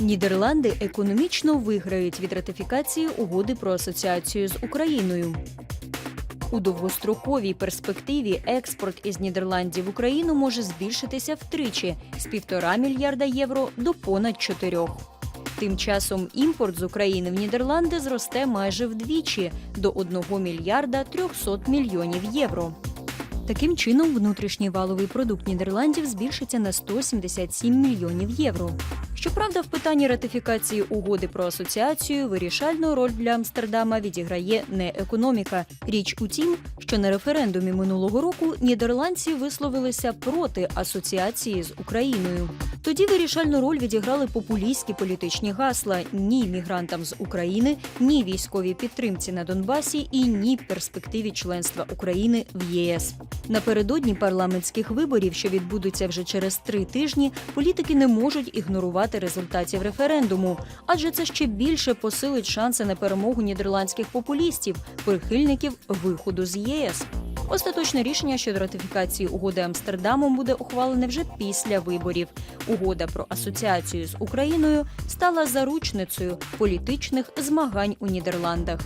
Нідерланди економічно виграють від ратифікації угоди про асоціацію з Україною. У довгостроковій перспективі експорт із Нідерландів в Україну може збільшитися втричі з півтора мільярда євро до понад чотирьох. Тим часом імпорт з України в Нідерланди зросте майже вдвічі до 1 мільярда 300 мільйонів євро. Таким чином, внутрішній валовий продукт Нідерландів збільшиться на 177 мільйонів євро. Щоправда, в питанні ратифікації угоди про асоціацію вирішальну роль для Амстердама відіграє не економіка. Річ у тім, що на референдумі минулого року нідерландці висловилися проти асоціації з Україною. Тоді вирішальну роль відіграли популістські політичні гасла ні мігрантам з України, ні військовій підтримці на Донбасі і ні перспективі членства України в ЄС. Напередодні парламентських виборів, що відбудуться вже через три тижні, політики не можуть ігнорувати результатів референдуму, адже це ще більше посилить шанси на перемогу нідерландських популістів, прихильників виходу з ЄС. Остаточне рішення щодо ратифікації угоди Амстердамом буде ухвалене вже після виборів. Угода про асоціацію з Україною стала заручницею політичних змагань у Нідерландах.